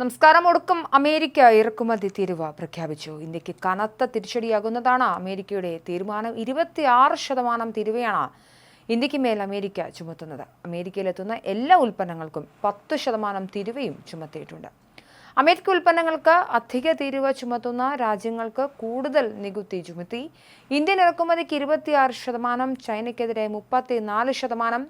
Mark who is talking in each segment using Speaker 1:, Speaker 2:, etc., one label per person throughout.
Speaker 1: നമസ്കാരം. ഒടുക്കം അമേരിക്ക ഇറക്കുമതി തീരുവ പ്രഖ്യാപിച്ചു. ഇന്ത്യയ്ക്ക് കനത്ത തിരിച്ചടിയാകുന്നതാണ് അമേരിക്കയുടെ തീരുമാനം. ഇരുപത്തിയാറ് ശതമാനം തീരുവയാണ് ഇന്ത്യയ്ക്ക് മേൽ അമേരിക്ക ചുമത്തുന്നത്. അമേരിക്കയിലെത്തുന്ന എല്ലാ ഉൽപ്പന്നങ്ങൾക്കും പത്ത് ശതമാനം തിരുവയും ചുമത്തിയിട്ടുണ്ട്. അമേരിക്ക ഉൽപ്പന്നങ്ങൾക്ക് അധിക തീരുവ ചുമത്തുന്ന രാജ്യങ്ങൾക്ക് കൂടുതൽ നികുതി ചുമത്തി. ഇന്ത്യൻ ഇറക്കുമതിക്ക് ഇരുപത്തിയാറ് ശതമാനം ചൈനയ്ക്കെതിരെ മുപ്പത്തിനാല് ശതമാനം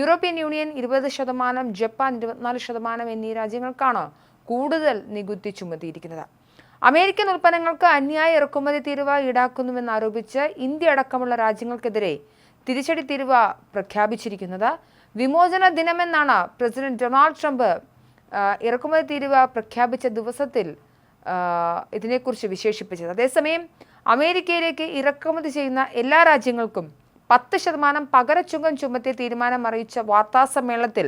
Speaker 1: യൂറോപ്യൻ യൂണിയൻ ഇരുപത് ശതമാനം ജപ്പാൻ ഇരുപത്തിനാല് ശതമാനം എന്നീ രാജ്യങ്ങൾക്കാണ് കൂടുതൽ നികുതി ചുമത്തിയിരിക്കുന്നത്. അമേരിക്കൻ ഉൽപ്പന്നങ്ങൾക്ക് അന്യായ ഇറക്കുമതി തീരുവ ഈടാക്കുന്നുവെന്നാരോപിച്ച് ഇന്ത്യ അടക്കമുള്ള രാജ്യങ്ങൾക്കെതിരെ തിരിച്ചടി തീരുവ പ്രഖ്യാപിച്ചിരിക്കുന്നത്. വിമോചന ദിനമെന്നാണ് പ്രസിഡന്റ് ഡൊണാൾഡ് ട്രംപ് ഇറക്കുമതി തീരുവ പ്രഖ്യാപിച്ച ദിവസത്തിൽ ഇതിനെക്കുറിച്ച് വിശേഷിപ്പിച്ചത്. അതേസമയം അമേരിക്കയിലേക്ക് ഇറക്കുമതി ചെയ്യുന്ന എല്ലാ രാജ്യങ്ങൾക്കും പത്ത് ശതമാനം പകരച്ചുങ്കം ചുമത്തിയ തീരുമാനം അറിയിച്ച വാർത്താസമ്മേളനത്തിൽ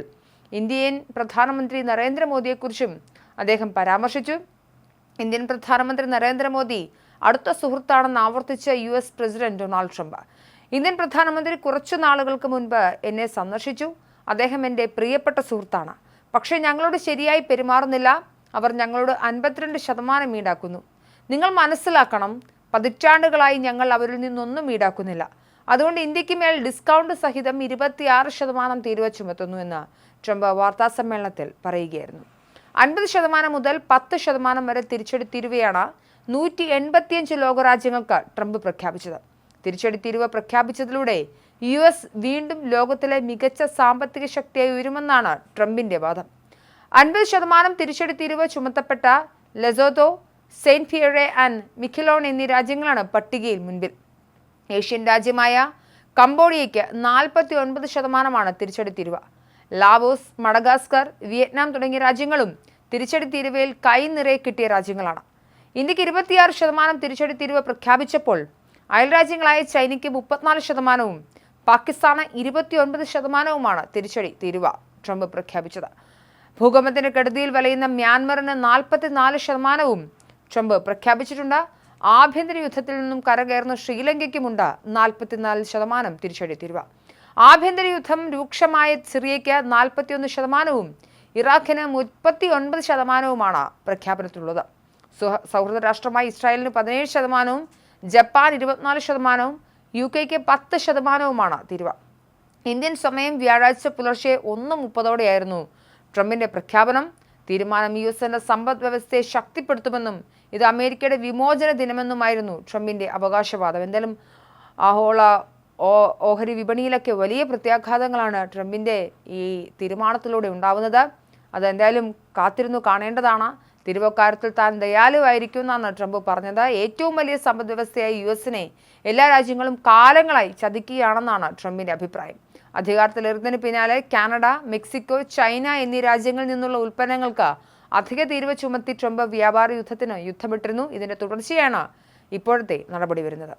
Speaker 1: ഇന്ത്യൻ പ്രധാനമന്ത്രി നരേന്ദ്രമോദിയെക്കുറിച്ചും അദ്ദേഹം പരാമർശിച്ചു. ഇന്ത്യൻ പ്രധാനമന്ത്രി നരേന്ദ്രമോദി അടുത്ത സുഹൃത്താണെന്ന് ആവർത്തിച്ച U S president Donald Trump. Indian പ്രധാനമന്ത്രി കുറച്ചു നാളുകൾക്ക് മുൻപ് എന്നെ സന്ദർശിച്ചു. അദ്ദേഹം എന്റെ പ്രിയപ്പെട്ട സുഹൃത്താണ്. പക്ഷേ ഞങ്ങളോട് ശരിയായി പെരുമാറുന്നില്ല. അവർ ഞങ്ങളോട് അൻപത്തിരണ്ട് ശതമാനം ഈടാക്കുന്നു. നിങ്ങൾ മനസ്സിലാക്കണം പതിറ്റാണ്ടുകളായി ഞങ്ങൾ അവരിൽ നിന്നൊന്നും ഈടാക്കുന്നില്ല. അതുകൊണ്ട് ഇന്ത്യയ്ക്ക് മേൽ ഡിസ്കൗണ്ട് സഹിതം ഇരുപത്തിയാറ് ശതമാനം തീരുവ എന്ന് ട്രംപ് വാർത്താസമ്മേളനത്തിൽ പറയുകയായിരുന്നു. അൻപത് ശതമാനം മുതൽ പത്ത് ശതമാനം വരെ തിരിച്ചടി തീരുവയാണ് നൂറ്റി എൺപത്തിയഞ്ച് ലോകരാജ്യങ്ങൾക്ക് ട്രംപ് പ്രഖ്യാപിച്ചത്. തിരിച്ചടി തീരുവ പ്രഖ്യാപിച്ചതിലൂടെ യു എസ് വീണ്ടും ലോകത്തിലെ മികച്ച സാമ്പത്തിക ശക്തിയായി ഉയരുമെന്നാണ് ട്രംപിന്റെ വാദം. അൻപത് ശതമാനം തിരിച്ചടി തീരുവ ചുമത്തപ്പെട്ട Lesotho Saint Pierre and Miquelon എന്നീ രാജ്യങ്ങളാണ് പട്ടികയിൽ മുൻപിൽ. ഏഷ്യൻ രാജ്യമായ കംബോഡിയയ്ക്ക് നാൽപ്പത്തി ഒൻപത് ശതമാനമാണ് തിരിച്ചടി തീരുവ ലാവോസ് മഡഗാസ്കർ വിയറ്റ്നാം തുടങ്ങിയ രാജ്യങ്ങളും തിരിച്ചടി തീരുവയിൽ കൈ നിറയെ കിട്ടിയ രാജ്യങ്ങളാണ്. ഇന്ത്യയ്ക്ക് ഇരുപത്തിയാറ് ശതമാനം തിരിച്ചടി തീരുവ പ്രഖ്യാപിച്ചപ്പോൾ അയൽരാജ്യങ്ങളായ ചൈനയ്ക്ക് മുപ്പത്തിനാല് ശതമാനവും പാകിസ്ഥാന് ഇരുപത്തിയൊൻപത് ശതമാനവുമാണ് തിരിച്ചടി തീരുവ ട്രംപ് പ്രഖ്യാപിച്ചത്. ഭൂകമ്പത്തിന്റെ കെടുതിയിൽ വലയുന്ന മ്യാൻമറിന് നാൽപ്പത്തിനാല് ശതമാനവും ട്രംപ് പ്രഖ്യാപിച്ചിട്ടുണ്ട്. ആഭ്യന്തര യുദ്ധത്തിൽ നിന്നും കരകയറുന്ന ശ്രീലങ്കയ്ക്കുമുണ്ട് നാൽപ്പത്തിനാല് ശതമാനം തിരിച്ചടി തീരുവ. ആഭ്യന്തര യുദ്ധം രൂക്ഷമായ സിറിയയ്ക്ക് നാൽപ്പത്തിയൊന്ന് ശതമാനവും ഇറാഖിന് മുപ്പത്തി ഒൻപത് ശതമാനവുമാണ് പ്രഖ്യാപനത്തിലുള്ളത്. സുഹ- സൗഹൃദ രാഷ്ട്രമായ ഇസ്രായേലിന് പതിനേഴ് ശതമാനവും ജപ്പാൻ ഇരുപത്തിനാല് ശതമാനവും യു കെക്ക് പത്ത് ശതമാനവുമാണ് തീരുവ. ഇന്ത്യൻ സമയം വ്യാഴാഴ്ച പുലർച്ചെ ഒന്ന് മുപ്പതോടെയായിരുന്നു ട്രംപിന്റെ പ്രഖ്യാപനം. തീരുമാനം യു എസിന്റെ സമ്പദ് വ്യവസ്ഥയെ ശക്തിപ്പെടുത്തുമെന്നും ഇത് അമേരിക്കയുടെ വിമോചന ദിനമെന്നുമായിരുന്നു ട്രംപിന്റെ അവകാശവാദം. എന്തായാലും ആഹോള ഓഹരി വിപണിയിലൊക്കെ വലിയ പ്രത്യാഘാതങ്ങളാണ് ട്രംപിന്റെ ഈ തീരുമാനത്തിലൂടെ ഉണ്ടാവുന്നത്. അതെന്തായാലും കാത്തിരുന്നു കാണേണ്ടതാണ്. തിരുവക്കാര്യത്തിൽ താൻ ദയാലുവായിരിക്കും എന്നാണ് ട്രംപ് പറഞ്ഞത്. ഏറ്റവും വലിയ സമ്പദ് വ്യവസ്ഥയായ യു എസിനെ എല്ലാ രാജ്യങ്ങളും കാലങ്ങളായി ചതിക്കുകയാണെന്നാണ് ട്രംപിന്റെ അഭിപ്രായം. അധികാരത്തിലേറുന്നതിന് പിന്നാലെ കാനഡ മെക്സിക്കോ ചൈന എന്നീ രാജ്യങ്ങളിൽ നിന്നുള്ള ഉൽപ്പന്നങ്ങൾക്ക് അധിക തീരുവ ചുമത്തി ട്രംപ് വ്യാപാര യുദ്ധത്തിന് യുദ്ധമിട്ടിരുന്നു. ഇതിന്റെ തുടർച്ചയാണ് ഇപ്പോഴത്തെ നടപടി വരുന്നത്.